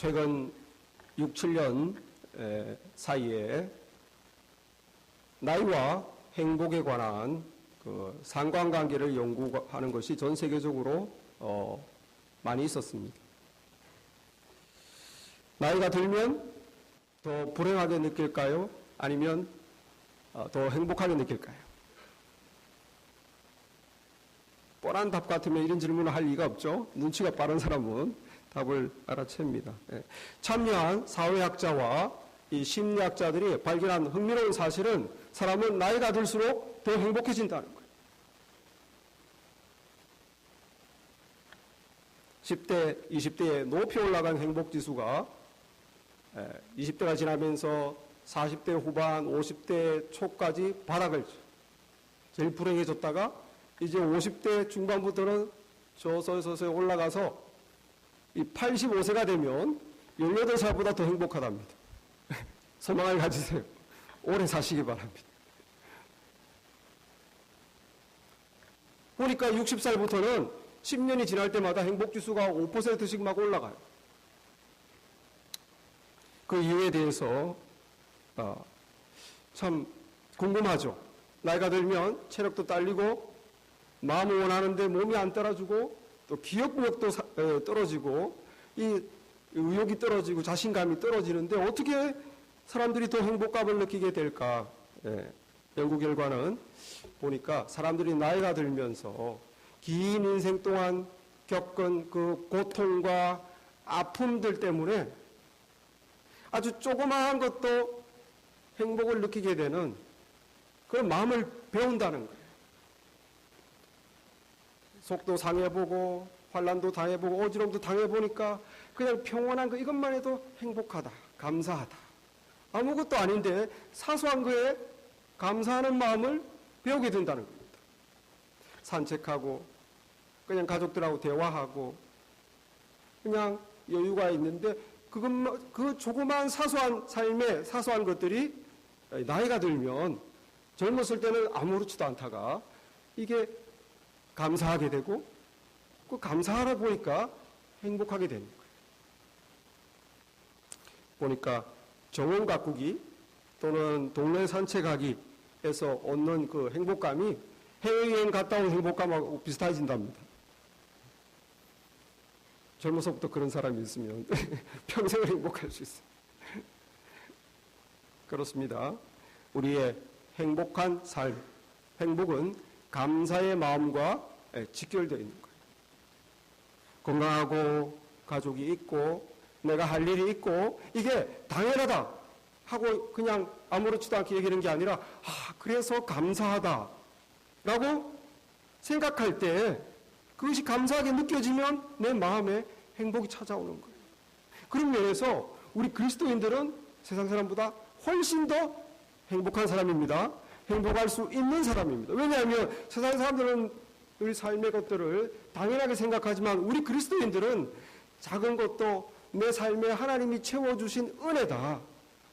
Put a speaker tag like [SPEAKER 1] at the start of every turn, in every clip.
[SPEAKER 1] 최근 6, 7년 에, 사이에 나이와 행복에 관한 그 상관관계를 연구하는 것이 전 세계적으로 어, 많이 있었습니다. 나이가 들면 더 불행하게 느낄까요? 아니면 어, 더 행복하게 느낄까요? 뻔한 답 같으면 이런 질문을 할 리가 없죠. 눈치가 빠른 사람은 답을 알아챕니다. 예. 참여한 사회학자와 이 심리학자들이 발견한 흥미로운 사실은 사람은 나이가 들수록 더 행복해진다는 거예요. 10대, 20대에 높이 올라간 행복 지수가 20대가 지나면서 40대 후반, 50대 초까지 바닥을 제일 불행해졌다가 이제 50대 중반부터는 서서히 올라가서 이 85세가 되면 18살보다 더 행복하답니다. 소망을 가지세요. 오래 사시기 바랍니다. 보니까 60살부터는 10년이 지날 때마다 행복지수가 5%씩 막 올라가요. 그 이유에 대해서 어, 참 궁금하죠. 나이가 들면 체력도 딸리고 마음을 원하는데 몸이 안 따라주고 또 기억력도 떨어지고 이 의욕이 떨어지고 자신감이 떨어지는데 어떻게 사람들이 더 행복감을 느끼게 될까? 예, 연구 결과는 보니까 사람들이 나이가 들면서 긴 인생 동안 겪은 그 고통과 아픔들 때문에 아주 조그마한 것도 행복을 느끼게 되는 그런 마음을 배운다는 거예요. 속도 상해보고 환란도 당해보고 어지럼도 당해보니까 그냥 평온한 거 이것만 해도 행복하다, 감사하다. 아무것도 아닌데 사소한 거에 감사하는 마음을 배우게 된다는 겁니다. 산책하고 그냥 가족들하고 대화하고 그냥 여유가 있는데 그것만 그 조그만 사소한 삶의 사소한 것들이 나이가 들면 젊었을 때는 아무렇지도 않다가 이게 감사하게 되고 그 감사하다 보니까 행복하게 되는 거예요. 보니까 정원 가꾸기 또는 동네 산책하기에서 얻는 그 행복감이 해외여행 갔다 온 행복감하고 비슷해진답니다. 젊어서부터 그런 사람이 있으면 평생을 행복할 수 있어요. 그렇습니다. 우리의 행복한 삶, 행복은 감사의 마음과 직결되어 있는 거예요. 건강하고 가족이 있고 내가 할 일이 있고 이게 당연하다 하고 그냥 아무렇지도 않게 얘기하는 게 아니라 아 그래서 감사하다 라고 생각할 때 그것이 감사하게 느껴지면 내 마음에 행복이 찾아오는 거예요. 그런 면에서 우리 그리스도인들은 세상 사람보다 훨씬 더 행복한 사람입니다. 행복할 수 있는 사람입니다. 왜냐하면 세상 사람들은 우리 삶의 것들을 당연하게 생각하지만 우리 그리스도인들은 작은 것도 내 삶에 하나님이 채워주신 은혜다.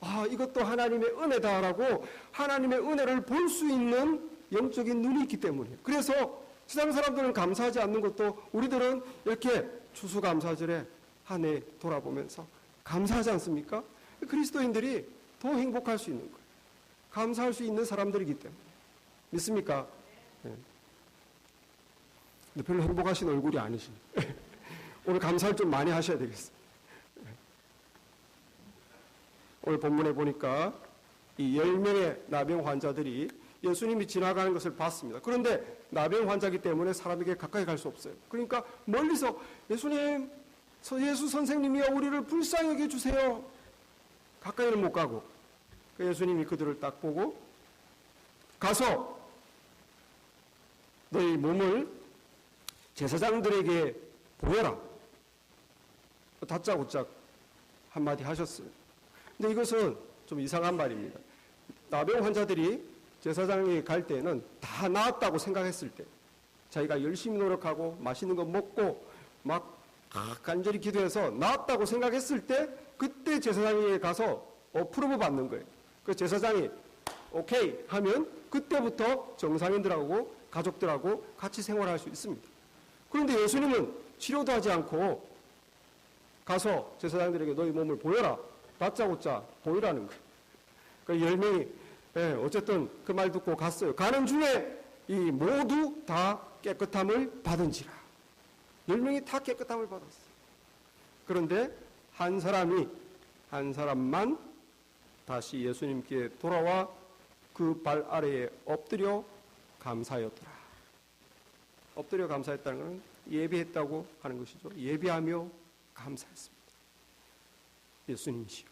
[SPEAKER 1] 아, 이것도 하나님의 은혜다라고 하나님의 은혜를 볼 수 있는 영적인 눈이 있기 때문에. 그래서 세상 사람들은 감사하지 않는 것도 우리들은 이렇게 추수감사절에 한 해 돌아보면서 감사하지 않습니까? 그리스도인들이 더 행복할 수 있는 거예요. 감사할 수 있는 사람들이기 때문에. 믿습니까? 네. 근데 별로 행복하신 얼굴이 아니시네. 오늘 감사를 좀 많이 하셔야 되겠어요. 오늘 본문에 보니까 이 10명의 나병 환자들이 예수님이 지나가는 것을 봤습니다. 그런데 나병 환자기 때문에 사람에게 가까이 갈 수 없어요. 그러니까 멀리서 예수님, 예수 선생님이여 우리를 불쌍히 여겨 주세요. 가까이는 못 가고 그 예수님이 그들을 딱 보고 가서 너희 몸을 제사장들에게 보여라. 다짜고짜 한마디 하셨어요. 근데 이것은 좀 이상한 말입니다. 나병 환자들이 제사장에 갈 때는 다 나았다고 생각했을 때, 자기가 열심히 노력하고 맛있는 거 먹고 막 간절히 기도해서 나았다고 생각했을 때, 그때 제사장에 가서 어프로브 받는 거예요. 그 제사장이 오케이 하면 그때부터 정상인들하고 가족들하고 같이 생활할 수 있습니다. 그런데 예수님은 치료도 하지 않고 가서 제사장들에게 너희 몸을 보여라. 다짜고짜 보이라는 거예요. 그열 명이 예, 어쨌든 그 말 듣고 갔어요. 가는 중에 이 모두 다 깨끗함을 받은지라. 열 명이 다 깨끗함을 받았어요. 그런데 한 사람이 한 사람만 다시 예수님께 돌아와 그 발 아래에 엎드려 감사였더라. 엎드려 감사했다는 것은 예배했다고 하는 것이죠. 예배하며 감사했습니다. 예수님이시여,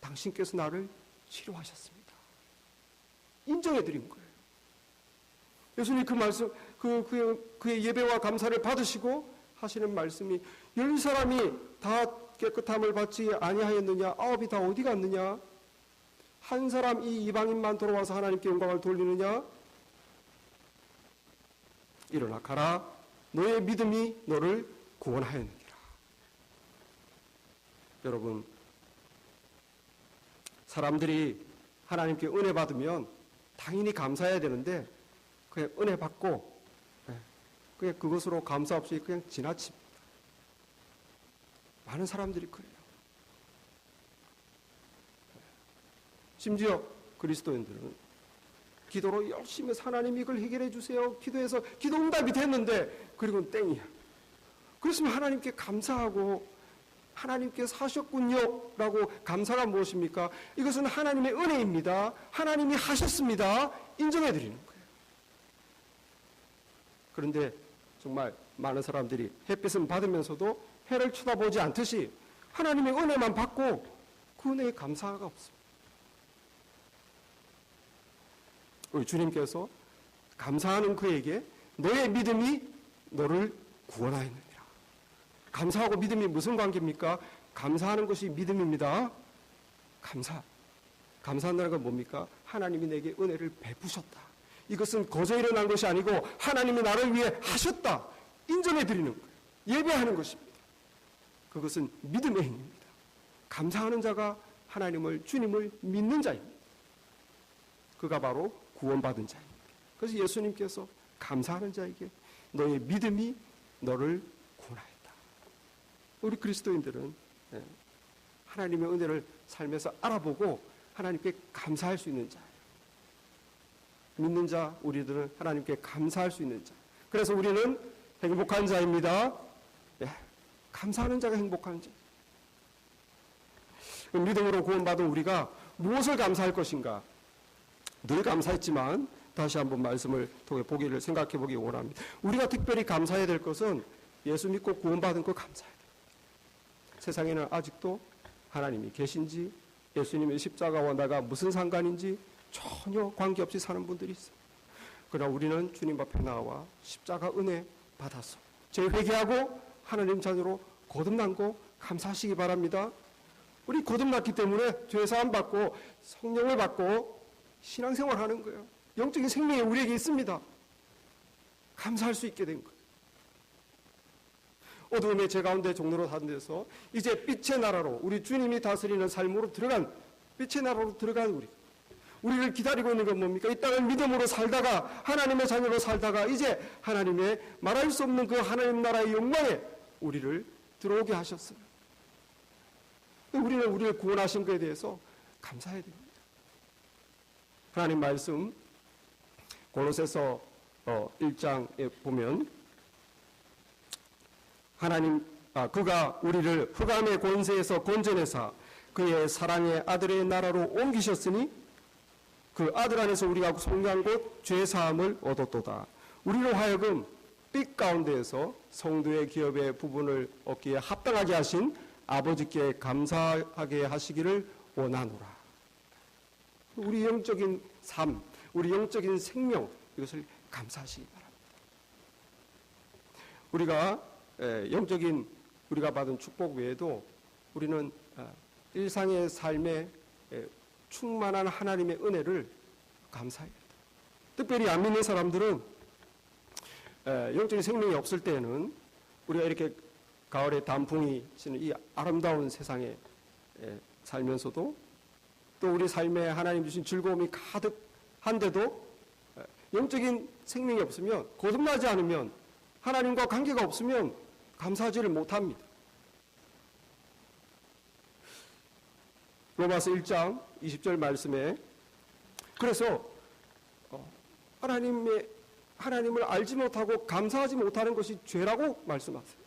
[SPEAKER 1] 당신께서 나를 치료하셨습니다. 인정해 드린 거예요. 예수님 그 말씀, 그, 그, 그의 예배와 감사를 받으시고 하시는 말씀이 열 사람이 다 깨끗함을 받지 아니하였느냐? 아홉이 다 어디 갔느냐? 한 사람 이 이방인만 돌아와서 하나님께 영광을 돌리느냐? 일어나 가라. 너의 믿음이 너를 구원하였느니라. 여러분, 사람들이 하나님께 은혜 받으면 당연히 감사해야 되는데 그냥 은혜 받고 예, 그냥 그것으로 감사 없이 그냥 지나칩니다. 많은 사람들이 그래요. 심지어 그리스도인들은 기도로 열심히 하나님 이걸 해결해 주세요. 기도해서 기도 응답이 됐는데 그리고는 땡이야. 그렇으면 하나님께 감사하고 하나님께서 하셨군요. 라고 감사가 무엇입니까? 이것은 하나님의 은혜입니다. 하나님이 하셨습니다. 인정해 드리는 거예요. 그런데 정말 많은 사람들이 햇빛은 받으면서도 해를 쳐다보지 않듯이 하나님의 은혜만 받고 그 은혜에 감사가 없습니다. 우리 주님께서 감사하는 그에게 너의 믿음이 너를 구원하였느니라. 감사하고 믿음이 무슨 관계입니까? 감사하는 것이 믿음입니다. 감사. 감사한다는 건 뭡니까? 하나님이 내게 은혜를 베푸셨다. 이것은 거저 일어난 것이 아니고 하나님이 나를 위해 하셨다. 인정해 드리는 거예요. 예배하는 것입니다. 그것은 믿음의 행위입니다. 감사하는 자가 하나님을 주님을 믿는 자입니다. 그가 바로 구원받은 자입니다. 그래서 예수님께서 감사하는 자에게 너의 믿음이 너를 구원하였다. 우리 그리스도인들은 예, 하나님의 은혜를 삶에서 알아보고 하나님께 감사할 수 있는 자예요. 믿는 자 우리들은 하나님께 감사할 수 있는 자. 그래서 우리는 행복한 자입니다. 예, 감사하는 자가 행복한 자. 믿음으로 구원받은 우리가 무엇을 감사할 것인가? 늘 감사했지만 다시 한번 말씀을 통해 보기를 생각해 보기 원합니다. 우리가 특별히 감사해야 될 것은 예수 믿고 구원받은 것 감사해야 됩니다. 세상에는 아직도 하나님이 계신지 예수님의 십자가와 나가 무슨 상관인지 전혀 관계없이 사는 분들이 있어요. 그러나 우리는 주님 앞에 나와 십자가 은혜 받았어. 재회개하고 하나님 자녀로 거듭난 거 감사하시기 바랍니다. 우리 거듭났기 때문에 죄사함 받고 성령을 받고 신앙생활 하는 거예요. 영적인 생명이 우리에게 있습니다. 감사할 수 있게 된 거예요. 어두움의 제 가운데 종로로 사는 데서 이제 빛의 나라로 우리 주님이 다스리는 삶으로 들어간 빛의 나라로 들어간 우리 우리를 기다리고 있는 건 뭡니까? 이 땅을 믿음으로 살다가 하나님의 자녀로 살다가 이제 하나님의 말할 수 없는 그 하나님 나라의 영광에 우리를 들어오게 하셨어요. 우리는 우리를 구원하신 것에 대해서 감사해야 됩니다. 하나님 말씀 골로새서 1장에 보면 하나님 아, 그가 우리를 흑암의 권세에서 건져내사 그의 사랑의 아들의 나라로 옮기셨으니 그 아들 안에서 우리가 속량 곧 죄사함을 얻었도다. 우리로 하여금 빛 가운데에서 성도의 기업의 부분을 얻기에 합당하게 하신 아버지께 감사하게 하시기를 원하노라. 우리 영적인 삶, 우리 영적인 생명 이것을 감사하시기 바랍니다. 우리가 영적인 우리가 받은 축복 외에도 우리는 일상의 삶에 충만한 하나님의 은혜를 감사해야 돼요. 특별히 안 믿는 사람들은 영적인 생명이 없을 때는 우리가 이렇게 가을에 단풍이 치는 이 아름다운 세상에 살면서도 또 우리 삶에 하나님 주신 즐거움이 가득한데도 영적인 생명이 없으면 거듭나지 않으면 하나님과 관계가 없으면 감사하지를 못합니다. 로마서 1장 20절 말씀에 그래서 어, 하나님의 하나님을 알지 못하고 감사하지 못하는 것이 죄라고 말씀하세요.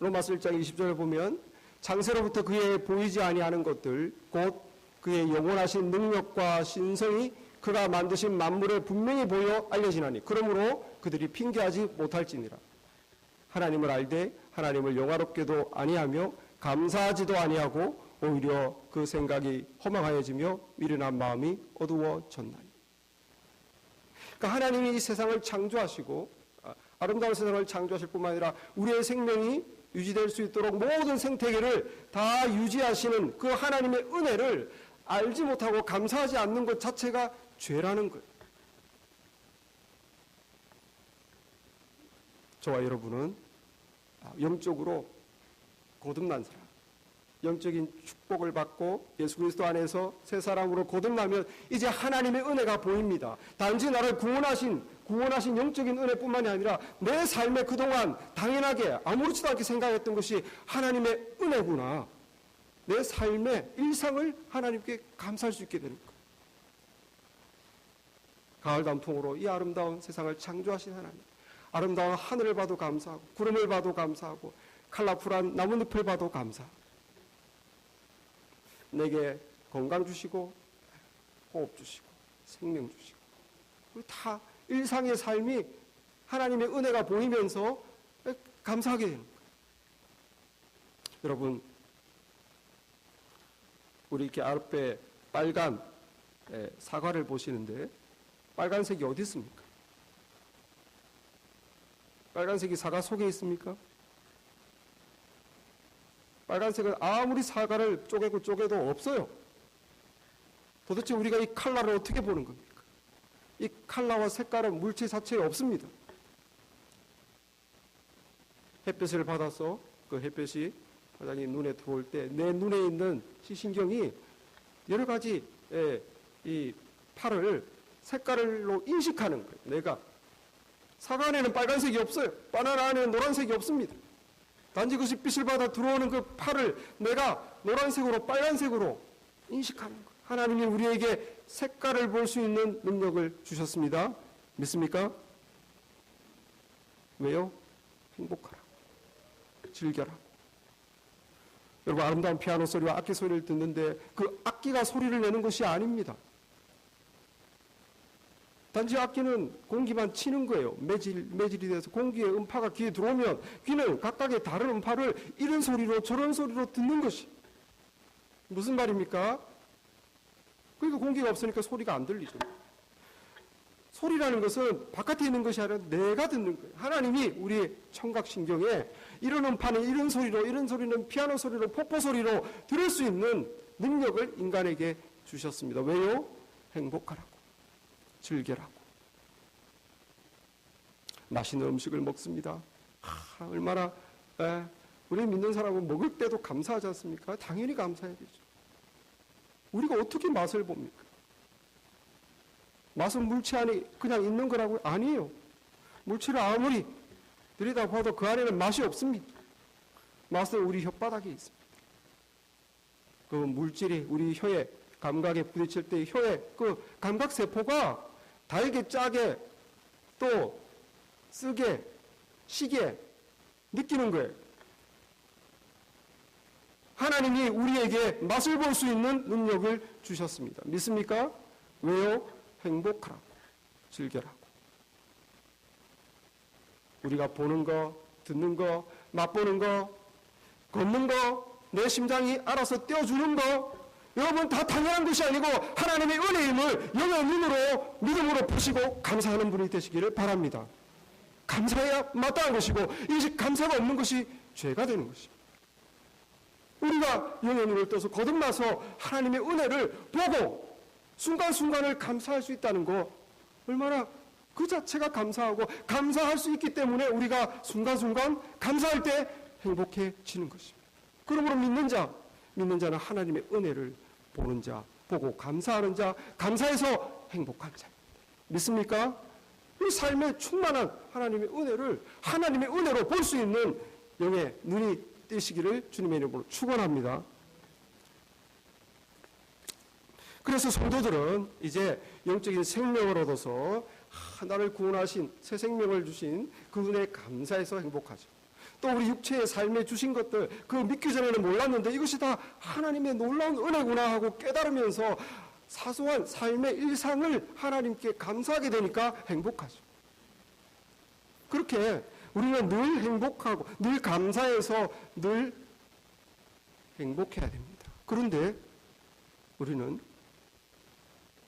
[SPEAKER 1] 로마서 1장 20절에 보면 장세로부터 그의 보이지 아니하는 것들 곧 그의 영원하신 능력과 신성이 그가 만드신 만물에 분명히 보여 알려지나니 그러므로 그들이 핑계하지 못할지니라. 하나님을 알되 하나님을 영화롭게도 아니하며 감사하지도 아니하고 오히려 그 생각이 허망하여지며 미련한 마음이 어두워졌나니. 그러니까 하나님이 이 세상을 창조하시고 아, 아름다운 세상을 창조하실 뿐만 아니라 우리의 생명이 유지될 수 있도록 모든 생태계를 다 유지하시는 그 하나님의 은혜를 알지 못하고 감사하지 않는 것 자체가 죄라는 거예요. 저와 여러분은 아, 영적으로 거듭난 사람, 영적인 축복을 받고 예수 그리스도 안에서 새 사람으로 거듭나면 이제 하나님의 은혜가 보입니다. 단지 나를 구원하신 구원하신 영적인 은혜뿐만이 아니라 내 삶에 그동안 당연하게 아무렇지도 않게 생각했던 것이 하나님의 은혜구나. 내 삶의 일상을 하나님께 감사할 수 있게 되는 거예요. 가을 단풍으로 이 아름다운 세상을 창조하신 하나님. 아름다운 하늘을 봐도 감사하고 구름을 봐도 감사하고 칼라풀한 나뭇잎을 봐도 감사하고 내게 건강 주시고 호흡 주시고 생명 주시고 다 일상의 삶이 하나님의 은혜가 보이면서 감사하게 되는 거예요. 여러분 우리 이렇게 앞에 빨간 사과를 보시는데 빨간색이 어디 있습니까? 빨간색이 사과 속에 있습니까? 빨간색은 아무리 사과를 쪼개고 쪼개도 없어요. 도대체 우리가 이 칼라를 어떻게 보는 겁니까? 이 칼라와 색깔은 물체 자체에 없습니다. 햇볕을 받아서 그 햇볕이 바닥이 눈에 들어올 때 내 눈에 있는 시신경이 여러 가지 예, 이 팔을 색깔로 인식하는 거예요. 내가 사과 안에는 빨간색이 없어요. 바나나 안에는 노란색이 없습니다. 단지 그 빛을 받아 들어오는 그 팔을 내가 노란색으로 빨간색으로 인식하는 거예요. 하나님이 우리에게 색깔을 볼 수 있는 능력을 주셨습니다. 믿습니까? 왜요? 행복하라. 즐겨라. 여러분 아름다운 피아노 소리와 악기 소리를 듣는데 그 악기가 소리를 내는 것이 아닙니다. 단지 악기는 공기만 치는 거예요. 매질, 매질이 돼서 공기의 음파가 귀에 들어오면 귀는 각각의 다른 음파를 이런 소리로 저런 소리로 듣는 것이. 무슨 말입니까? 그러니까 공기가 없으니까 소리가 안 들리죠. 소리라는 것은 바깥에 있는 것이 아니라 내가 듣는 거예요. 하나님이 우리 청각신경에 이런 음파는 이런 소리로, 이런 소리는 피아노 소리로, 폭포 소리로 들을 수 있는 능력을 인간에게 주셨습니다. 왜요? 행복하라고. 즐겨라고. 맛있는 음식을 먹습니다. 아, 얼마나 에, 우리 믿는 사람은 먹을 때도 감사하지 않습니까? 당연히 감사해야 되죠. 우리가 어떻게 맛을 봅니까? 맛은 물체 안에 그냥 있는 거라고 아니에요. 물체를 아무리 들여다봐도 그 안에는 맛이 없습니다. 맛은 우리 혓바닥에 있습니다. 그 물질이 우리 혀에 감각에 부딪힐 때 혀의 그 감각 세포가 달게 짜게 또 쓰게 시게 느끼는 거예요. 하나님이 우리에게 맛을 볼 수 있는 능력을 주셨습니다. 믿습니까? 왜요? 행복하라고, 즐겨라고. 우리가 보는 거, 듣는 거, 맛보는 거, 걷는 거, 내 심장이 알아서 떼어주는 거, 여러분 다 당연한 것이 아니고 하나님의 은혜임을 영의 눈으로 믿음으로 보시고 감사하는 분이 되시기를 바랍니다. 감사해야 마땅한 것이고 이 감사가 없는 것이 죄가 되는 것입니다. 우리가 영의 눈을 떠서 거듭나서 하나님의 은혜를 보고 순간순간을 감사할 수 있다는 거 얼마나 그 자체가 감사하고 감사할 수 있기 때문에 우리가 순간순간 감사할 때 행복해지는 것입니다. 그러므로 믿는 자, 믿는 자는 하나님의 은혜를 보는 자, 보고 감사하는 자, 감사해서 행복한 자. 믿습니까? 이 삶에 충만한 하나님의 은혜를 하나님의 은혜로 볼 수 있는 영의 눈이 뜨시기를 주님의 이름으로 축원합니다. 그래서 성도들은 이제 영적인 생명을 얻어서 하나를 구원하신 새 생명을 주신 그 은혜에 감사해서 행복하죠. 또 우리 육체의 삶에 주신 것들 그 믿기 전에는 몰랐는데 이것이 다 하나님의 놀라운 은혜구나 하고 깨달으면서 사소한 삶의 일상을 하나님께 감사하게 되니까 행복하죠. 그렇게 우리는 늘 행복하고 늘 감사해서 늘 행복해야 됩니다. 그런데 우리는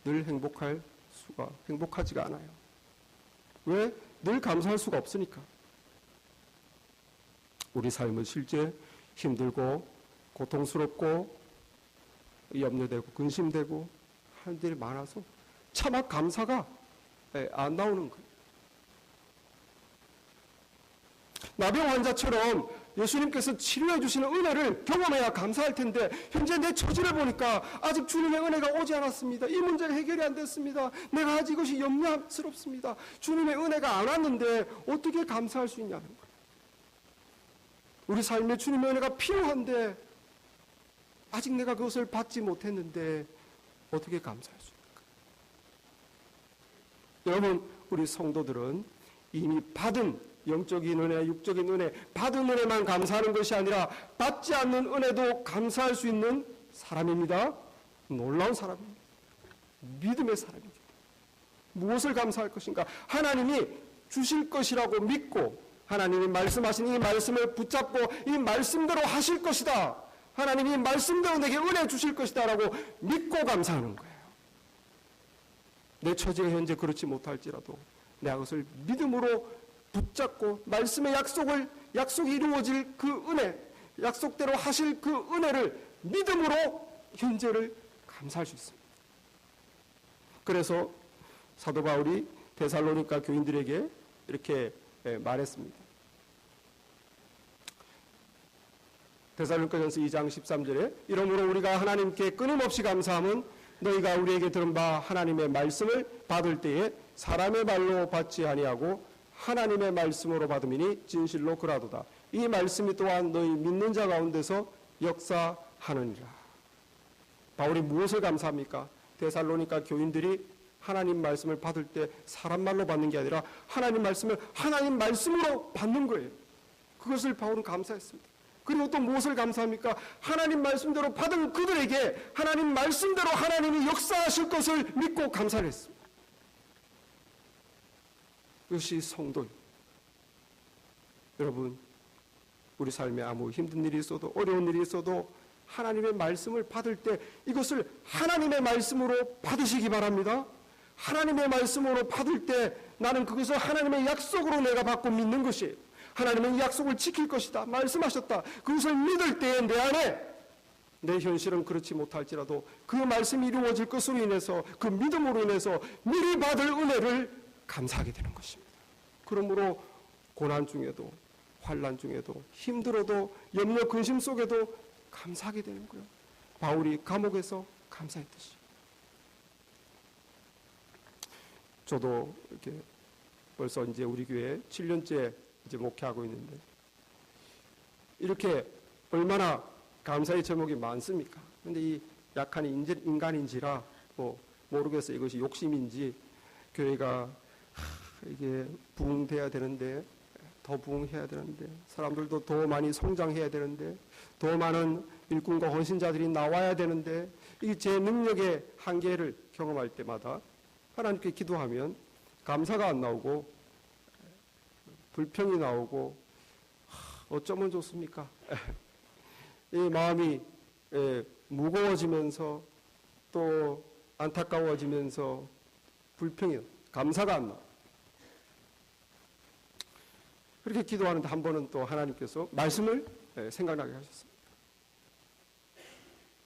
[SPEAKER 1] 늘 행복할 수가 행복하지가 않아요. 왜? 늘 감사할 수가 없으니까. 우리 삶은 실제 힘들고 고통스럽고 염려되고 근심되고 할 일이 많아서 차마 감사가 예, 안 나오는 거예요. 나병 환자처럼 예수님께서 치료해 주시는 은혜를 경험해야 감사할 텐데 현재 내 처지를 보니까 아직 주님의 은혜가 오지 않았습니다. 이 문제가 해결이 안 됐습니다. 내가 아직 이것이 염려스럽습니다. 주님의 은혜가 안 왔는데 어떻게 감사할 수 있냐는 거예요. 우리 삶에 주님의 은혜가 필요한데 아직 내가 그것을 받지 못했는데 어떻게 감사할 수 있을까? 여러분, 우리 성도들은 이미 받은 영적인 은혜, 육적인 은혜, 받은 은혜만 감사하는 것이 아니라 받지 않는 은혜도 감사할 수 있는 사람입니다. 놀라운 사람입니다. 믿음의 사람입니다. 무엇을 감사할 것인가? 하나님이 주실 것이라고 믿고 하나님이 말씀하신 이 말씀을 붙잡고 이 말씀대로 하실 것이다. 하나님이 말씀대로 내게 은혜 주실 것이다라고 믿고 감사하는 거예요. 내 처지가 현재 그렇지 못할지라도 내가 그것을 믿음으로 붙잡고 말씀의 약속을 약속이 이루어질 그 은혜, 약속대로 하실 그 은혜를 믿음으로 현재를 감사할 수 있습니다. 그래서 사도 바울이 데살로니가 교인들에게 이렇게 예, 말했습니다. 데살로니가전서 2장 13절에 이러므로 우리가 하나님께 끊임없이 감사함은 너희가 우리에게 들은 바 하나님의 말씀을 받을 때에 사람의 말로 받지 아니하고 하나님의 말씀으로 받음이니 진실로 그라도다. 이 말씀이 또한 너희 믿는 자 가운데서 역사하느니라. 바울이 무엇을 감사합니까? 데살로니가 교인들이 하나님 말씀을 받을 때 사람 말로 받는 게 아니라 하나님 말씀을 하나님 말씀으로 받는 거예요. 그것을 바울은 감사했습니다. 그리고 또 무엇을 감사합니까? 하나님 말씀대로 받은 그들에게 하나님 말씀대로 하나님이 역사하실 것을 믿고 감사를 했습니다. 이것이 성도입니다. 여러분, 우리 삶에 아무 힘든 일이 있어도 어려운 일이 있어도 하나님의 말씀을 받을 때 이것을 하나님의 말씀으로 받으시기 바랍니다. 하나님의 말씀으로 받을 때 나는 그것을 하나님의 약속으로 내가 받고 믿는 것이 하나님은 약속을 지킬 것이다. 말씀하셨다. 그것을 믿을 때에 내 안에 내 현실은 그렇지 못할지라도 그 말씀이 이루어질 것으로 인해서 그 믿음으로 인해서 미리 받을 은혜를 감사하게 되는 것입니다. 그러므로 고난 중에도 환란 중에도 힘들어도 염려 근심 속에도 감사하게 되는 거예요. 바울이 감옥에서 감사했듯이. 저도 이렇게 벌써 이제 우리 교회 7년째 이제 목회하고 있는데 이렇게 얼마나 감사의 제목이 많습니까? 근데 이 약한 인간인지라 뭐 모르겠어요. 이것이 욕심인지 교회가 이게 부흥돼야 되는데 더 부흥해야 되는데 사람들도 더 많이 성장해야 되는데 더 많은 일꾼과 헌신자들이 나와야 되는데 이게 제 능력의 한계를 경험할 때마다 하나님께 기도하면 감사가 안 나오고 불평이 나오고 어쩌면 좋습니까? 이 마음이 무거워지면서 또 안타까워지면서 불평이 감사가 안 나. 그렇게 기도하는데 한 번은 또 하나님께서 말씀을 생각나게 하셨습니다.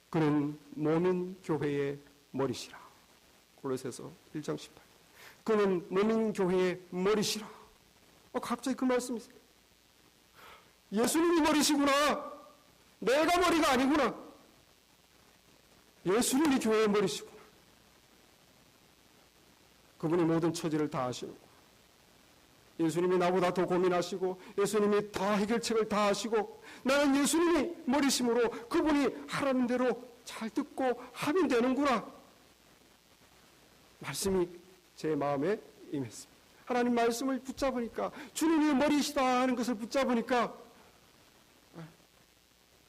[SPEAKER 1] 그는 몸인 교회의 머리시라. 골로새서 1장 18. 그는 몸인 교회의 머리시라. 어, 갑자기 그 말씀이. 예수님이 머리시구나. 내가 머리가 아니구나. 예수님이 교회의 머리시구나. 그분이 모든 처지를 다 아시는 예수님이 나보다 더 고민하시고 예수님이 다 해결책을 다 하시고 나는 예수님이 머리심으로 그분이 하라는 대로 잘 듣고 하면 되는구나. 말씀이 제 마음에 임했습니다. 하나님 말씀을 붙잡으니까 주님이 머리시다 하는 것을 붙잡으니까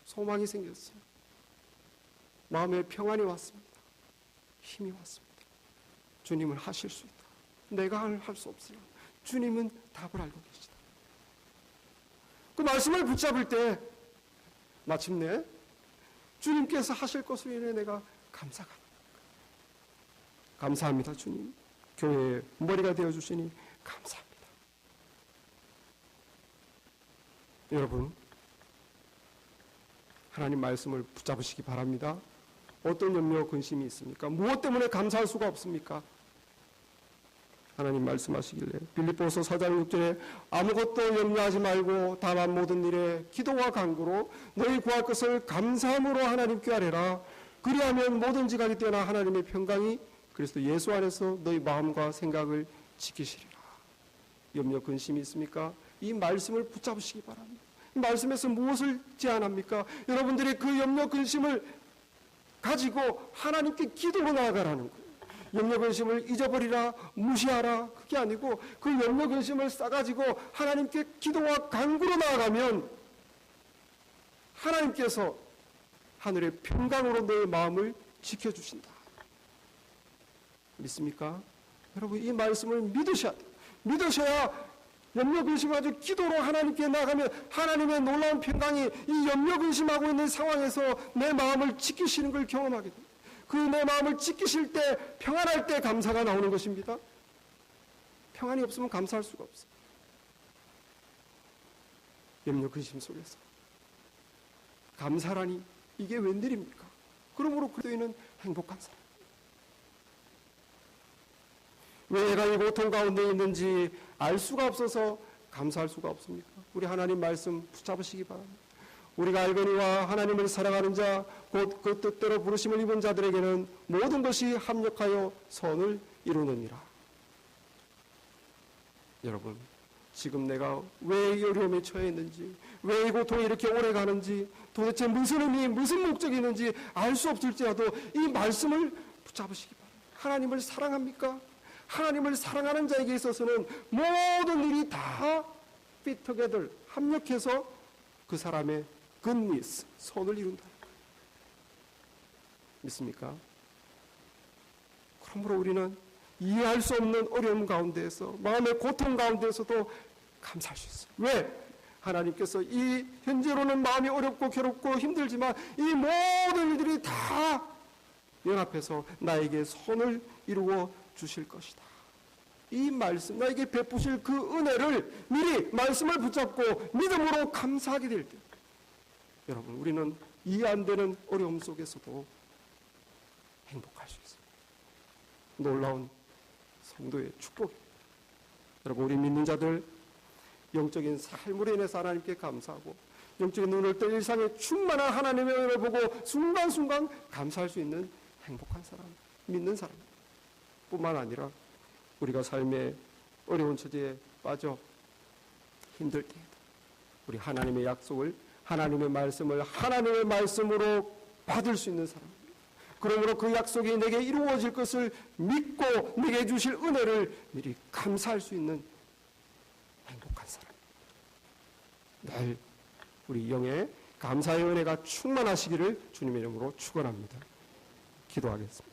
[SPEAKER 1] 소망이 생겼어요. 마음에 평안이 왔습니다. 힘이 왔습니다. 주님은 하실 수 있다. 내가 할 수 없으나 주님은 답을 알고 계시다. 그 말씀을 붙잡을 때 마침내 주님께서 하실 것으로 인해 내가 감사가 감사합니다 주님. 교회의 머리가 되어 주시니 감사합니다. 여러분 하나님 말씀을 붙잡으시기 바랍니다. 어떤 염려 근심이 있습니까? 무엇 때문에 감사할 수가 없습니까 하나님 말씀하시길래 빌립보서 4장 6절에 아무것도 염려하지 말고 다만 모든 일에 기도와 간구로 너희 구할 것을 감사함으로 하나님께 아뢰라 그리하면 모든 지각이 뛰어나 하나님의 평강이 그리스도 예수 안에서 너희 마음과 생각을 지키시리라 염려 근심이 있습니까? 이 말씀을 붙잡으시기 바랍니다 이 말씀에서 무엇을 제안합니까? 여러분들이 그 염려 근심을 가지고 하나님께 기도로 나아가라는 거예요 염려 근심을 잊어버리라 무시하라. 그게 아니고 그 염려 근심을 싸가지고 하나님께 기도와 간구로 나아가면 하나님께서 하늘의 평강으로 너의 마음을 지켜주신다. 믿습니까? 여러분 이 말씀을 믿으셔야 돼요. 믿으셔야 염려 근심 가지고 기도로 하나님께 나가면 하나님의 놀라운 평강이 이 염려 근심하고 있는 상황에서 내 마음을 지키시는 걸 경험하게 됩니다 그 내 마음을 지키실 때 평안할 때 감사가 나오는 것입니다. 평안이 없으면 감사할 수가 없어요. 염려 근심 속에서 감사라니 이게 웬일입니까? 그러므로 그리스도인은 행복한 사람. 왜 내가 이 고통 가운데 있는지 알 수가 없어서 감사할 수가 없습니까? 우리 하나님 말씀 붙잡으시기 바랍니다. 우리가 알거니와 하나님을 사랑하는 자, 곧 그 뜻대로 부르심을 입은 자들에게는 모든 것이 합력하여 선을 이루느니라. 여러분, 지금 내가 왜 이 어려움에 처해 있는지, 왜 이 고통이 이렇게 오래 가는지, 도대체 무슨 의미, 무슨 목적이 있는지 알 수 없을지라도 이 말씀을 붙잡으시기 바랍니다. 하나님을 사랑합니까? 하나님을 사랑하는 자에게 있어서는 모든 일이 다 피터게들 합력해서 그 사람의 굿니스, 선을 이룬다. 믿습니까? 그러므로 우리는 이해할 수 없는 어려움 가운데에서 마음의 고통 가운데서도 감사할 수 있어요. 왜? 하나님께서 이 현재로는 마음이 어렵고 괴롭고 힘들지만 이 모든 일들이 다 연합해서 나에게 선을 이루어 주실 것이다. 이 말씀, 나에게 베푸실 그 은혜를 미리 말씀을 붙잡고 믿음으로 감사하게 될 때, 여러분, 우리는 이해 안 되는 어려움 속에서도 행복할 수 있습니다. 놀라운 성도의 축복입니다. 여러분, 우리 믿는 자들 영적인 삶으로 인해서 하나님께 감사하고 영적인 눈을 뜰 일상에 충만한 하나님의 은혜를 보고 순간순간 감사할 수 있는 행복한 사람, 믿는 사람 뿐만 아니라 우리가 삶의 어려운 처지에 빠져 힘들 때 우리 하나님의 약속을 하나님의 말씀을 하나님의 말씀으로 받을 수 있는 사람. 그러므로 그 약속이 내게 이루어질 것을 믿고 내게 주실 은혜를 미리 감사할 수 있는 행복한 사람. 늘 우리 영의 감사의 은혜가 충만하시기를 주님의 이름으로 축원합니다. 기도하겠습니다.